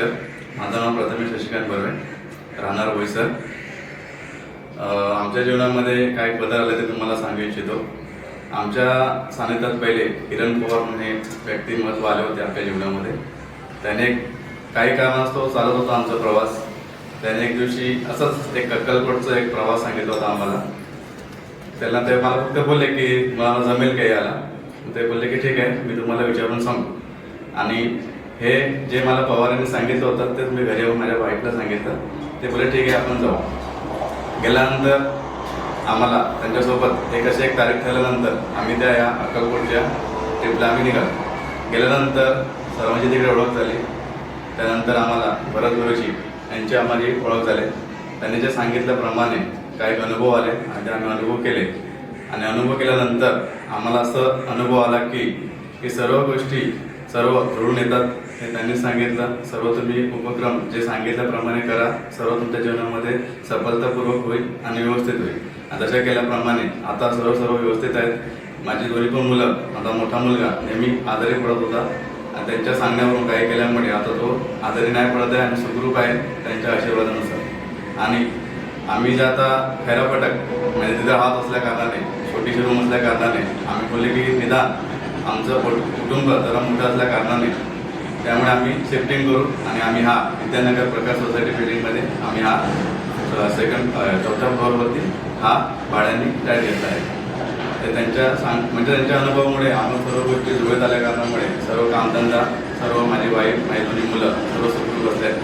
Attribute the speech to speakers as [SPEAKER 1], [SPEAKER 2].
[SPEAKER 1] नमस्कार. माझं नाव प्रथमेश शशिकांत बर्वे. राहणार बोईसर. आमच्या जीवनामध्ये काय बदल आले ते तुम्हाला सांगू इच्छितो. आमच्या सानिध्यात पहिले किरण पवार म्हणून व्यक्तिमत्व आले होते आपल्या जीवनामध्ये. त्याने काही कारणास्तव चालत होता आमचा प्रवास. त्याने एक दिवशी असंच एक अक्कलकोटचा एक प्रवास सांगितला होता आम्हाला. त्यांना ते मला फक्त बोलले की मला जमेल का आला ते बोलले की ठीक आहे मी तुम्हाला विचारून सांगतो आणि हे जे मला पवारांनी सांगितलं होतं तेच मी घरी येऊन माझ्या वाईफला सांगितलं. ते बोले ठीक आहे आपण जाऊ. गेल्यानंतर आम्हाला त्यांच्यासोबत एक अशी एक तारीख ठरल्यानंतर आम्ही त्या या अक्कलकोटच्या ट्रिपला आम्ही निघालो. गेल्यानंतर सर्वांची तिकडे ओळख झाली. त्यानंतर आम्हाला भरत गुरुजी यांची आम्हाला ओळख झाली. त्यांनी जे सांगितल्याप्रमाणे काही अनुभव आले आणि ते आम्ही अनुभव केले. आणि अनुभव केल्यानंतर आम्हाला असं अनुभव आला की ही सर्व गोष्टी सर्व घडून येतात. हे त्यांनी सांगितलं. सर्व तुम्ही उपक्रम जे सांगितल्याप्रमाणे करा. सर्व तुमच्या जीवनामध्ये सफलतापूर्वक होईल आणि व्यवस्थित होईल. तशा केल्याप्रमाणे आता सर्व सर्व व्यवस्थित आहेत. माझी दोन्ही पण मुलं आता मोठा मुलगा नेहमी आजारी पडत होता. आणि त्यांच्या सांगण्यावरून काही केल्यामुळे आता तो आजारी नाही पडत आहे आणि सुखरूप आहे त्यांच्या आशीर्वादानुसार. आणि आम्ही जे आता खैरापटक म्हणजे तिथं हात असल्या कारणाने छोटीशी रूम असल्या कारणाने आम्ही बोलले की निदान आमचं कुटुंब जरा मोठं असल्या कारणाने त्यामुळे आम्ही शिफ्टिंग करू आणि आम्ही हा विद्यानगर प्रकाश सोसायटी बिल्डिंगमध्ये आम्ही हा सेकंड चौथ्या फ्लोअरवरती हा भाड्याने फ्लॅट घेतला आहे. ते त्यांच्या सांग म्हणजे त्यांच्या अनुभवामुळे आम्ही सर्व गोष्टी जुळत आल्या कारणामुळे सर्व कामधंदा सर्व माझी वाईफ माझी दोन्ही मुलं सर्व सुखरूप बसले आहेत.